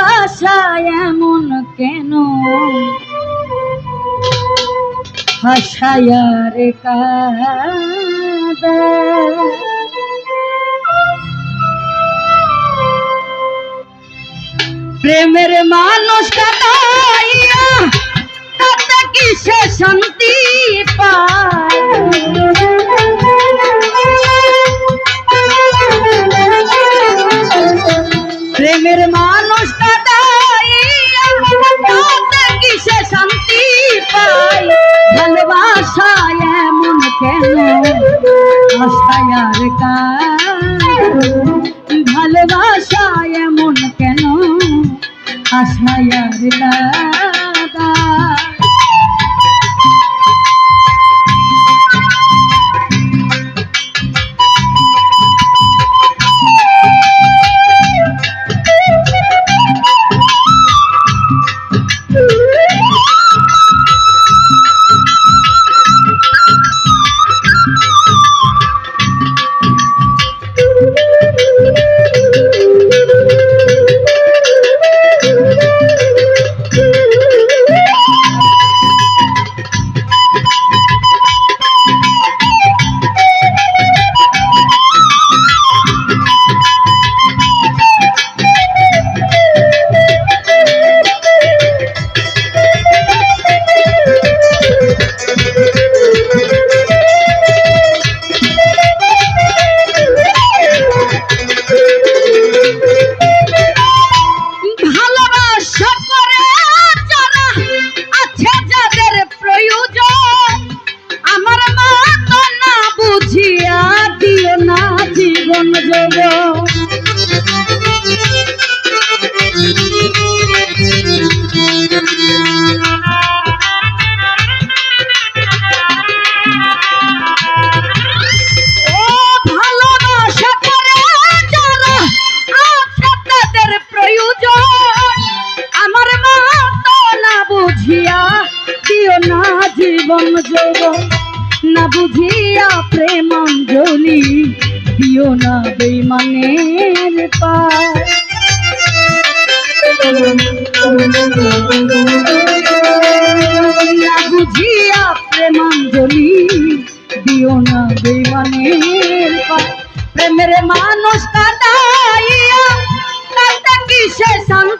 ভালোবাসা এমন কেন? হাসায়ার কাদা। প্রেমের মানুষ কাটাইয়া তাতে কিসে শান্তি পায়? প্রেমের মানুষ কাটাইয়া তাতে কিসে শান্তি পায় ভালোবাসা এমন কেন আশায়ার কাজ ভালোবাসা এমন কেন আশায়ার দাদা জীবন যোগ না বুঝিয়া প্রেমাঞ্জলি দিও না বেমানের পায় না বুঝিয়া প্রেমাঞ্জলি দিও না বেমানের পায় প্রেমের মানুষ কাটাইয়া কাটা কিসে শান্তি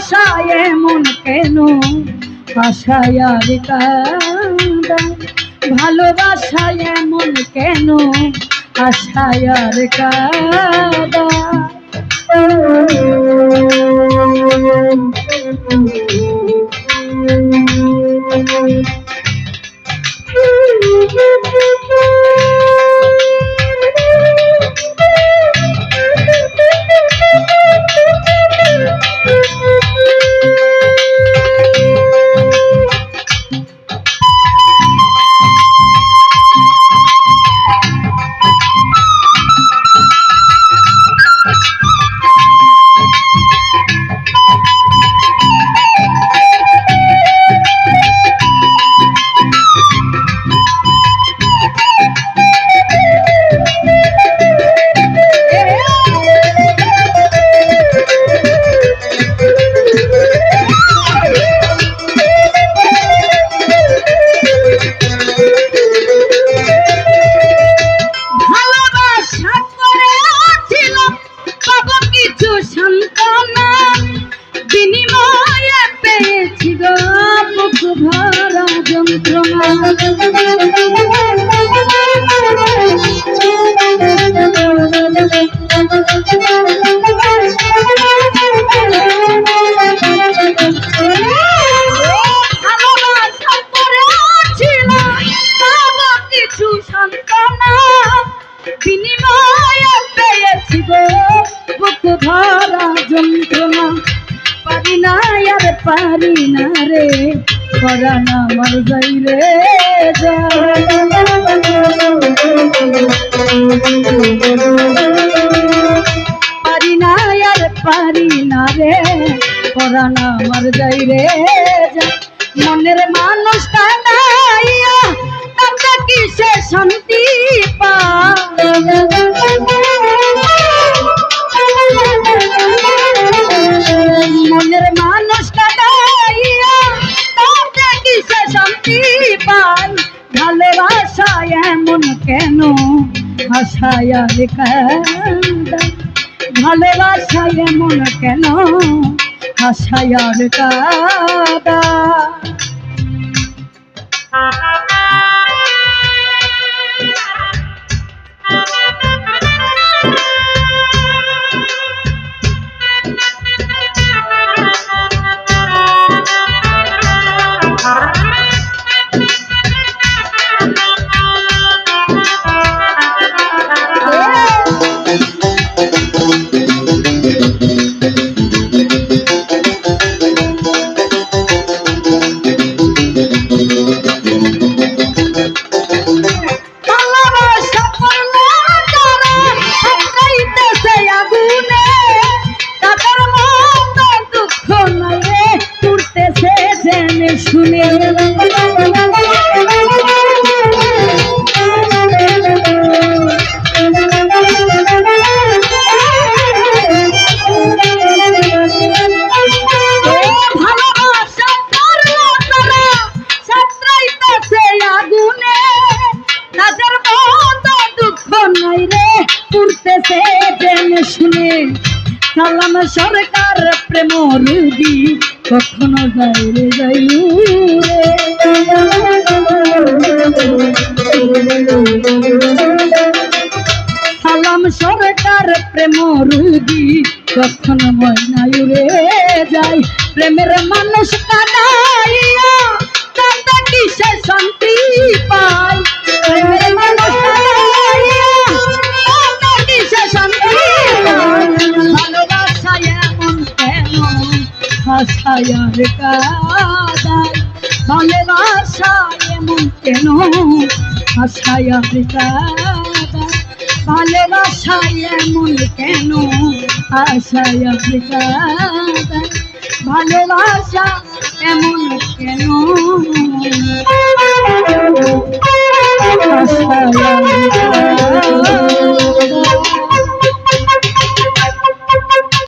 ভালোবাসা মন কেন? আশায় আর ভালোবাসায় এমন কেন? আশায় আর ভরা যন্ত্রণা বিনিময়ে পেয়েছি গো বুক ভরা যন্ত্রণা পারি না আর পারি না রে। না আমার যাই রে পারি না আর পারি না রে পরাণ আমার যাই রে মনের মানুষ কানাইয়া, তাতে কিসে শান্তি পায় হাসায় আর কাঁদায় ভালোবাসায় এমন কেন? হাসায় কাদা। রে পুড়তেছে জেনে শুনে সালাম সরকার প্রেম রুগী। কখনো যাইরে রে। যাই সালাম সরকার, প্রেম রুদি কখনো ময়নায় রে যাই। প্রেমের মানুষ কানাইয়া আর কাদায় ভালোবাসায় এমন কেন? আর কাদায় ভালোবাসায় এমন কেন? আশায় কাদায় ভালোবাসা এমন কেন? আশায়